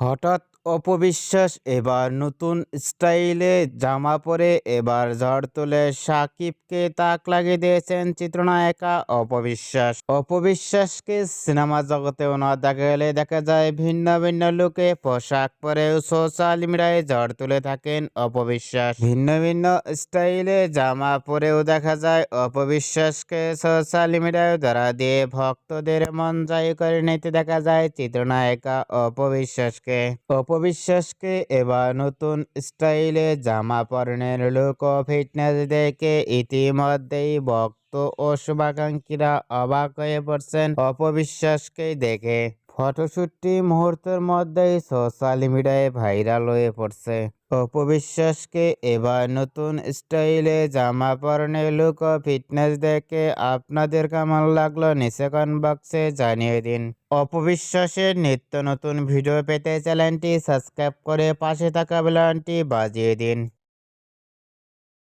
হঠাৎ অপবিশ্বাস, এবার নতুন স্টাইলে জামা পরে, এবার ঝড় তুলে সাকিবকে তাক লাগিয়ে দিয়েছেন চিত্রনায়িকা অপবিশ্বাস। অপবিশ্বাসকে সিনেমা জগতেও না দেখা গেলে দেখা যায় ভিন্ন ভিন্ন লুকে পোশাক পরে সোশ্যাল মিডিয়ায় ঝড় তুলে থাকেন অপবিশ্বাস। ভিন্ন ভিন্ন স্টাইলে জামা পরেও দেখা যায় অপবিশ্বাসকে সোশ্যাল মিডিয়ায় ধরা দিয়ে ভক্তদের মন জয় করে নিতে দেখা যায় চিত্রনায়িকা অপবিশ্বাসকে। অপবিশ্বাসকে এবার নতুন স্টাইলে জামা পরনের লুক ও ফিটনেস দেখে ইতিমধ্যেই বক্ত ও শুভাকাঙ্ক্ষীরা অবাক হয়ে পড়ছেন অপবিশ্বাসকে দেখে। ফটোশ্যুটটি মুহূর্তের মধ্যেই সোশ্যাল মিডিয়ায় ভাইরাল হয়ে পড়ছে। অপবিশ্বাসকে এবার নতুন স্টাইলে জামা পরনের লুক ও ফিটনেস দেখে আপনাদের কেমন লাগল নিচে বক্সে জানিয়ে দিন। অপবিশ্বাসের নিত্য নতুন ভিডিও পেতে চ্যানেলটি সাবস্ক্রাইব করে পাশে থাকা বেলানটি বাজিয়ে দিন।